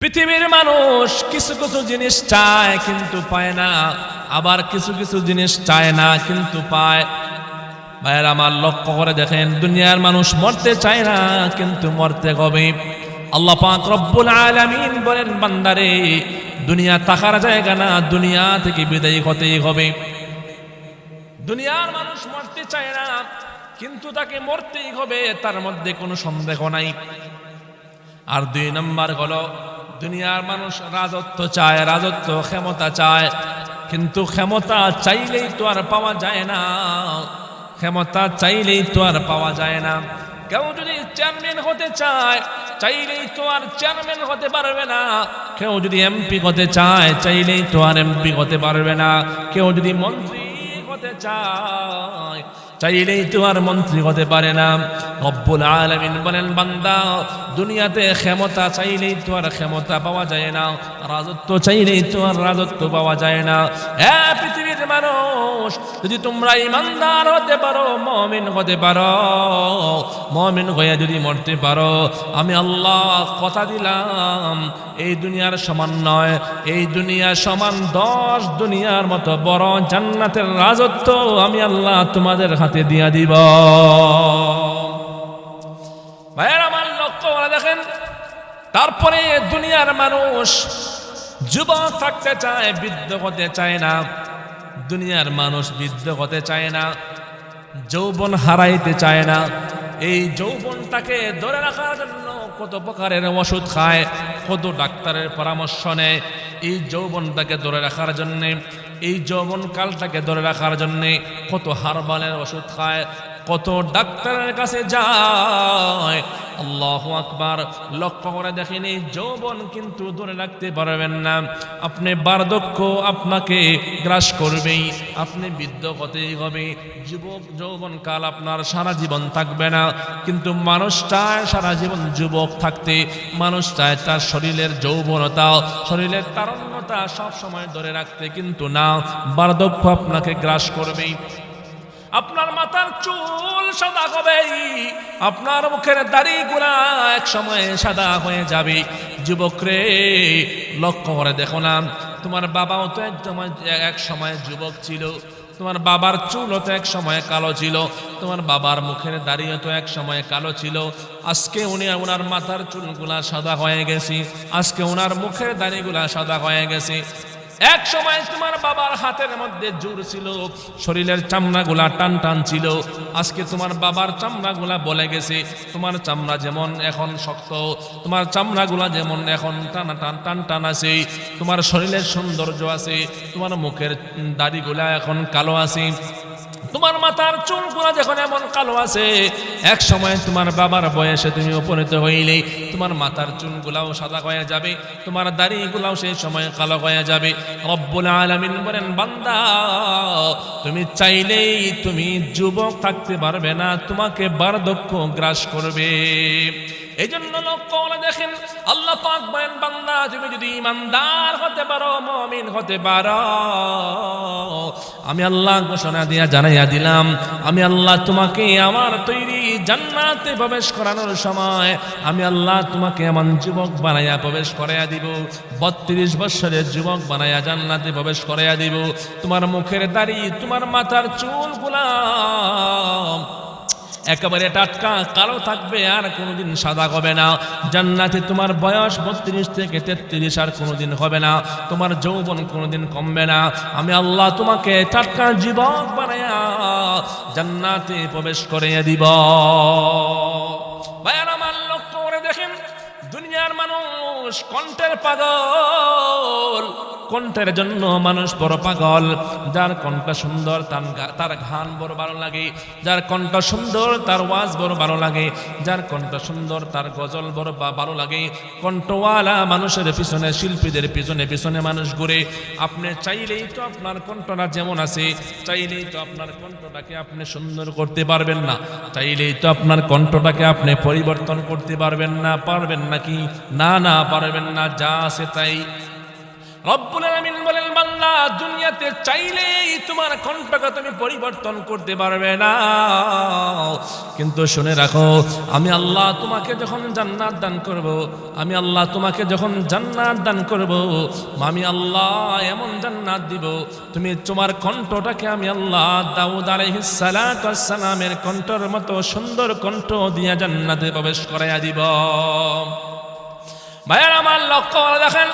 পৃথিবীর মানুষ কিছু কিছু জিনিস চায় কিন্তু পায় না, আবার কিছু কিছু জিনিস চায় না কিন্তু পায়। ভাইয়ের, আমার লক্ষ্য করে দেখেন, দুনিয়ার মানুষ মরতে চায় না কিন্তু মরতে হবে আল্লাহ পাক রব্বুল আলামিন বলেন, বান্দারে, দুনিয়া থাকার জায়গা না, দুনিয়া থেকে বিদায়ী হতেই হবে। দুনিয়ার মানুষ মরতে চায় না, কিন্তু তাকে মরতেই হবে, তার মধ্যে কোনো সন্দেহ নাই। আর দুই নম্বর হলো দুনিয়ার মানুষ রাজত্ব চায়, রাজত্ব ক্ষমতা চায়। কিন্তু ক্ষমতা চাইলেই তো আর পাওয়া যায় না। ক্ষমতা চাইলেই তো আর পাওয়া যায় না। কেউ যদি চেয়ারম্যান হতে চায়, চাইলেই তো আর চেয়ারম্যান হতে পারবে না। কেউ যদি এমপি হতে চায়, চাইলেই তো আর এমপি হতে পারবে না। কেউ যদি মন্ত্রী হতে চায় চাইলেই তো আর মন্ত্রী হতে পারে না। রব্বুল আলামিন বলেন, বান্দা, দুনিয়াতে ক্ষমতা চাইলেই তো আর ক্ষমতা পাওয়া যায় না। রাজত্ব চাইলেই তো আর রাজত্ব পাওয়া যায় না। হ্যাঁ পৃথিবীর মানুষ, যদি তোমরা ইমানদার হতে পারো, মমিন হতে পারো, মমিন হয়ে যদি মরতে পারো, আমি আল্লাহ কথা দিলাম, এই দুনিয়ার সমান নয়। এই দুনিয়ার সমান দশ, দুনিয়ার মতো বড় জান্নাতের রাজত্ব আমি আল্লাহ তোমাদের হাতে দিয়া দিব। ভাইয়ের, আমার লক্ষ্য করে দেখেন, তারপরে দুনিয়ার মানুষ যুবক থাকতে চায়, বৃদ্ধ হতে চায় না। দুনিয়ার মানুষ বৃদ্ধ হতে চায় না, যৌবন হারাইতে চায় না। এই যৌবনটাকে ধরে রাখার জন্য কত প্রকারের ওষুধ খায় কত ডাক্তারের পরামর্শ নেয়। এই যৌবনটাকে ধরে রাখার জন্যে, এই যৌবনকালটাকে ধরে রাখার জন্যে কত হারবালের ওষুধ খায় কত ডাক্তারের কাছে যায়। আল্লাহ আকবার। লক্ষ্য করে দেখেন এই যৌবন কিন্তু ধরে রাখতে পারবেন না। আপনি বার্ধক্য আপনাকে গ্রাস করবেই, আপনি বৃদ্ধ হতেই হবে। যুবক যৌবন কাল আপনার সারা জীবন থাকবে না। কিন্তু মানুষ চায় সারা জীবন যুবক থাকতে মানুষ চায় তার শরীরের যৌবনতা, শরীরের তারণ্যতা সব সময় ধরে রাখতে কিন্তু না। বার্ধক্য আপনাকে গ্রাস করবেই। আপনার মাথার চুল সাদা হবে, আপনার মুখের দাড়ি গুলা এক সময় সাদা হয়ে যাবে। যুবক রে, লক্ষ্য করে দেখো না, তোমার বাবাও তো এক এক সময় যুবক ছিল, তোমার বাবার চুলও তো এক সময় কালো ছিল, তোমার বাবার মুখের দাড়িও তো এক সময় কালো ছিল। আজকে উনি ওনার মাথার চুলগুলা সাদা হয়ে গেছে, আজকে ওনার মুখের দাড়িগুলা সাদা হয়ে গেছে। এক সময় তোমার বাবার হাতের মধ্যে জোর ছিল, শরীরের চামড়াগুলা টান টান ছিল। আজকে তোমার বাবার চামড়াগুলা বলে গেছে, তোমার চামড়া যেমন এখন শক্ত, তোমার চামড়াগুলা যেমন এখন টানা টান টান টান আছে, তোমার শরীরের সৌন্দর্য আছে, তোমার মুখের দাড়িগুলা এখন কালো আছে। তোমার মাথার চুলগুলা যখন এমন কালো আছে, এক সময় তোমার বাবার বয়সে তুমি উপনীত হইলেই তোমার মাথার চুলগুলাও সাদা হয়ে যাবে, তোমার দাড়িগুলাও সেই সময় কালো হয়ে যাবে। রব্বুল আলামিন বলেন, বান্দা, তুমি চাইলেই তুমি যুবক থাকতে পারবে না, তোমাকে বার্ধক্য গ্রাস করবে। এই জন্য লক্ষ্য দেখেন, আল্লাহ পাক বলেন, বান্দা, তুমি যদি ইমানদার হতে পারো, মমিন হতে পারো আমি আল্লাহ ঘোষণা দিয়া জানাইয়া দিলাম, আমি আল্লাহ তোমাকে আমার তৈরি জান্নাতে প্রবেশ করানোর সময় আমি আল্লাহ তোমাকে এমন যুবক বানাইয়া প্রবেশ করাইয়া দিব, বত্রিশ বৎসরের যুবক বানাইয়া জান্নাতে প্রবেশ করাইয়া দিব। তোমার মুখের দাড়ি, তোমার মাথার চুলগুলা একেবারে টাটকা, কালো থাকবে আর কোনোদিন সাদা হবে না। জান্নাতে তোমার বয়স বত্রিশ থেকে তেত্রিশ আর কোনোদিন হবে না। তোমার যৌবন কোনোদিন কমবে না। আমি আল্লাহ তোমাকে টাটকা জীবক বানায়া জান্নাতে প্রবেশ করিয়ে দিব। ভাইয়ার, আমার লক্ষ্য করে দেখেন দুনিয়ার মানুষ কণ্ঠের পাগল, কণ্ঠের জন্য মানুষ বড় পাগল। যার কণ্ঠ সুন্দর, তার ঘান বড় ভালো লাগে। যার কণ্ঠ সুন্দর, তার ওয়াজ বড় ভালো লাগে। যার কণ্ঠ সুন্দর, তার গজল বড় ভালো লাগে। কণ্ঠওয়ালা মানুষের পিছনে, শিল্পীদের পিছনে পিছনে মানুষ ঘুরে। আপনি চাইলেই তো আপনার কণ্ঠটা যেমন আছে, চাইলেই তো আপনার কণ্ঠটাকে আপনি সুন্দর করতে পারবেন না। চাইলেই তো আপনার কণ্ঠটাকে আপনি পরিবর্তন করতে পারবেন না, পারবেন নাকি? না না পারবেন না যা আছে তাই। রব্বুল আলামিন বলেন বান্দা দুনিয়াতে চাইলেই তোমার কণ্ঠকে তুমি পরিবর্তন করতে পারবে না। কিন্তু শুনে রাখো, আমি আল্লাহ তোমাকে যখন জান্নাত দান করব, আমি আল্লাহ তোমাকে যখন জান্নাত দান করব, আমি আল্লাহ এমন জান্নাত দিব, তুমি তোমার কণ্ঠটাকে আমি আল্লাহ দাউদ আলাইহিস সালাতু ওয়াস সালামের কণ্ঠর মতো সুন্দর কণ্ঠ দিয়া জান্নাতে প্রবেশ করাইয়া দিব। ভাইয়ার, আমার লক্ষ্য দেখেন,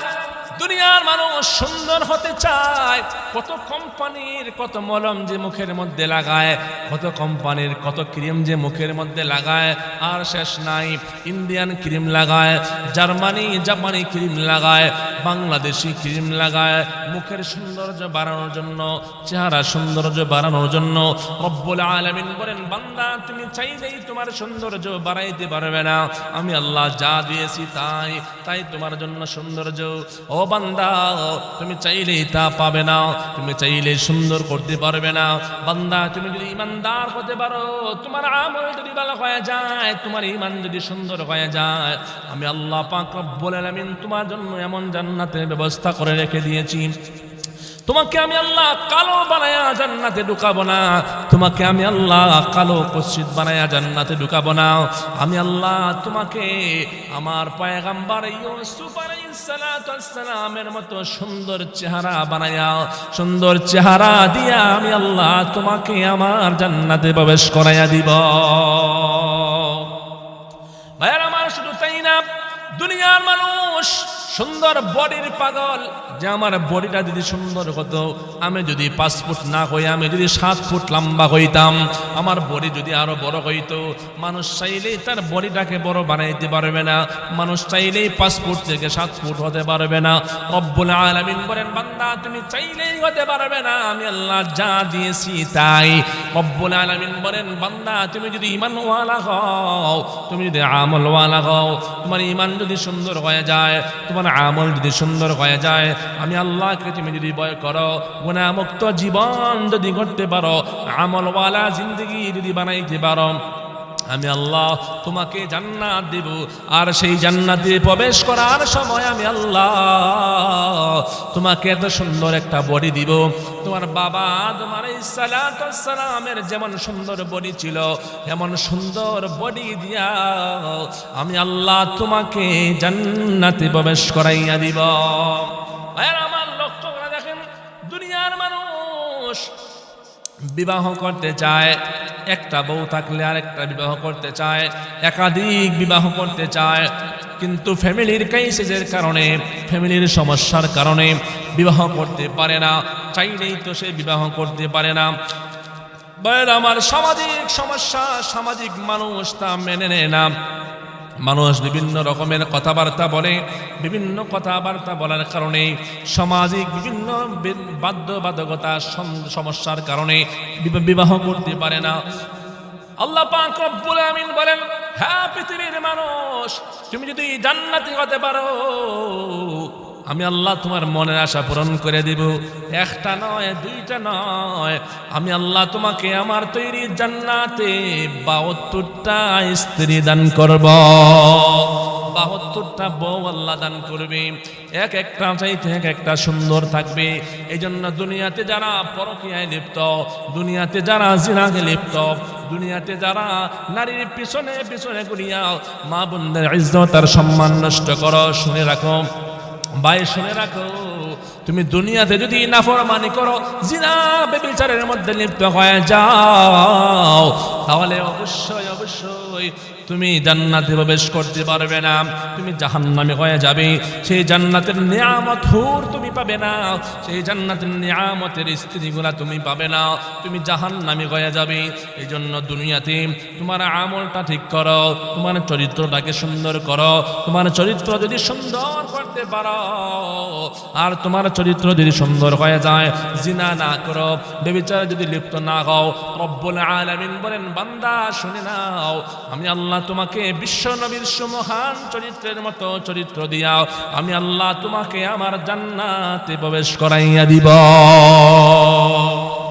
দুনিয়ার মানুষ সুন্দর হতে চায় কত কোম্পানির কত মলম যে মুখের মধ্যে লাগায়, কত কোম্পানির কত ক্রিম যে মুখের মধ্যে লাগায়, আর শেষ নাই, ইন্ডিয়ান ক্রিম লাগায়, জার্মানি জাপানি ক্রিম লাগায়, বাংলাদেশি ক্রিম লাগায়, মুখের সৌন্দর্য বাড়ানোর জন্য চেহারা সৌন্দর্য বাড়ানোর জন্য, রব্বুল আলামিন বলেন, বান্দা, তুমি চাইলেই তোমার সৌন্দর্য বাড়াইতে পারবে না, আমি আল্লাহ যা দিয়েছি তাই তাই তোমার জন্য সৌন্দর্য। ও বান্দা, তুমি চাইলেই তা পাবে না তুমি চাইলে সুন্দর করতে পারবে না। বান্দা, তুমি যদি ইমানদার হতে পারো, তোমার আমল যদি ভালো হয়ে যায়, তোমার ইমান যদি সুন্দর হয়ে যায়, আমি আল্লাহ পাক রব্বুল আলামিন তোমার জন্য এমন জান্নাতের ব্যবস্থা করে রেখে দিয়েছি। তোমাকে আমি আল্লাহ কালো বানায়া জান্নাতে ঢুকাবো না। তোমাকে আমি আল্লাহ কালো কসিদ বানায়া জান্নাতে ঢুকাবো না। আমি আল্লাহ তোমাকে আমার পয়গাম্বার সালামের মতো সুন্দর চেহারা বানায়া, সুন্দর চেহারা দিয়া আমি আল্লাহ তোমাকে আমার জান্নাতে প্রবেশ করাইয়া দিব। ভাইয়ার আমার শুধু তাই না, দুনিয়ার মানুষ সুন্দর বডির পাগল। যে আমার বডিটা যদি সুন্দর হতো, আমি যদি পাঁচ ফুট না হই, আমি যদি সাত ফুট লম্বা হইতাম, আমার বডি যদি আরও বড় হইতো, মানুষ চাইলেই তার বডিটাকে বড় বানাইতে পারবে না, মানুষ চাইলেই পাঁচ ফুট থেকে সাত ফুট হতে পারবে না। রব্বুল আলামিন বলেন, বান্দা, তুমি চাইলেই হতে পারবে না, আমি আল্লাহ যা দিয়েছি তাই। রব্বুল আলামিন বলেন, বান্দা, তুমি যদি ইমানওয়ালা হও, তুমি যদি আমলওয়ালা হও, তোমার ইমান যদি সুন্দর হয়ে যায়, তোমার আমল যদি সুন্দর হয়ে যায়, আমি আল্লাহকে তুমি যদি ভয় করো গুণামুক্ত জীবন যদি করতে পারো, আমলওয়ালা জিন্দগি যদি বানাইতে পারো আমি আল্লাহ তোমাকে জান্নাত দেব। আর সেই জান্নাতে প্রবেশ করার সময় আমি আল্লাহ তোমাকে এত সুন্দর একটা বডি দিব। তোমার বাবা তোমার সালামের যেমন সুন্দর বডি ছিল এমন সুন্দর বডি দিয়া আমি আল্লাহ তোমাকে জান্নাতে প্রবেশ করাইয়া দিব। আমার লক্ষ্য করে দেখেন, দুনিয়ার মানুষ বিবাহ করতে চায়, একটা বউ থাকলে আরেকটা বিবাহ করতে চায়, একাধিক বিবাহ করতে চায়, কিন্তু ফ্যামিলির কাইসেজের কারণে, ফ্যামিলির সমস্যার কারণে বিবাহ করতে পারে না, চাইলেই তো সে বিবাহ করতে পারে না। আমার সামাজিক সমস্যা, সামাজিক মানুষ তা মেনে নেয় না। মানুষ বিভিন্ন রকমের কথাবার্তা বলে, বিভিন্ন কথাবার্তা বলার কারণে, সামাজিক বিভিন্ন বাধ্যবাধকতা সমস্যার কারণে বিবা- বিবাহ করতে পারে না। আল্লাহ পাক আমিন বলেন হ্যাঁ পৃথিবীর মানুষ, তুমি যদি জান্নাতি হতে পারো আমি আল্লাহ তোমার মনের আশা পূরণ করে দিব। একটা নয়, দুইটা নয়। আমি আল্লাহ তোমাকে আমার তৈরি জান্নাতে বাহাত্তরটা স্ত্রী দান করব। বাহাত্তরটা বউ আল্লাহ দান করবে। এক একটা চাইতে এক একটা সুন্দর থাকবে। এই জন্য দুনিয়াতে যারা পরকীয়ায় লিপ্ত, দুনিয়াতে যারা জিনাকে লিপ্ত, দুনিয়াতে যারা নারীর পিছনে পিছনে করিয়া মা বোনদের ইজ্জত আর সম্মান নষ্ট করো, শুনে রাখো। ভাই, শুনে রাখো, তুমি দুনিয়াতে যদি নাফরমানি করো, জিনা বেবিচারের মধ্যে লিপ্ত হয়ে যাও, তাহলে অবশ্যই অবশ্যই তুমি জান্নাতে প্রবেশ করতে পারবে না। তুমি জাহান্নামে হয়ে যাবে। সেই জান্নাতের নিয়ামত হুর তুমি পাবে না। সেই জান্নাতের নিয়ামতের স্ত্রীগুলা তুমি পাবে না। তুমি জাহান্নামে হয়ে যাবে। এই জন্য দুনিয়াতে তোমার আমলটা ঠিক করো, তোমার চরিত্রটাকে সুন্দর করো, তোমার চরিত্র যদি সুন্দর করতে পারো। আর তোমার চরিত্র যদি সুন্দর হয়ে যায়, জিনা না করো, বেবিচার যদি লিপ্ত না হও, রব্বুল আলামিন বলেন, বান্দা, শুনে নাও, আমি আল্লাহ তোমাকে বিশ্ব নবীর সুমহান চরিত্রের মতো চরিত্র দিয়াও, আমি আল্লাহ তোমাকে আমার জান্নাতে প্রবেশ করাইয়া দিব।